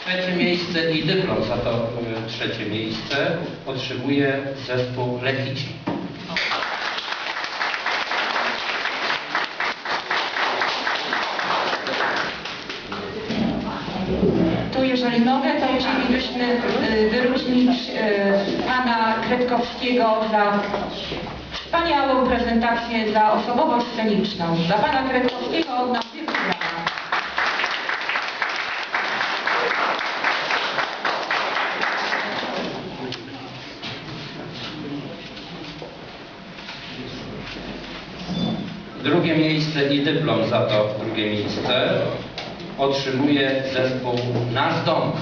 Trzecie miejsce i dyplom za to e, trzecie miejsce otrzymuje zespół Lechici. Tu jeżeli mogę, to chcielibyśmy y, wyróżnić y, pana Kredkowskiego za wspaniałą prezentację, za osobowość sceniczną. Dla pana Kredkowskiego od nas. Drugie miejsce i dyplom za to drugie miejsce otrzymuje zespół Nasz Dom.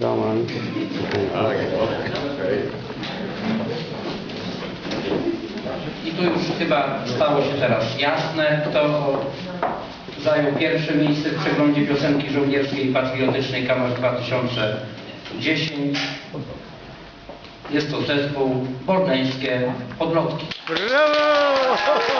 Roman. I tu już chyba stało się teraz jasne, kto zajął pierwsze miejsce w przeglądzie piosenki żołnierskiej i patriotycznej Kamer 2010. Jest to zespół Borneńskie Podlotki. Brawo!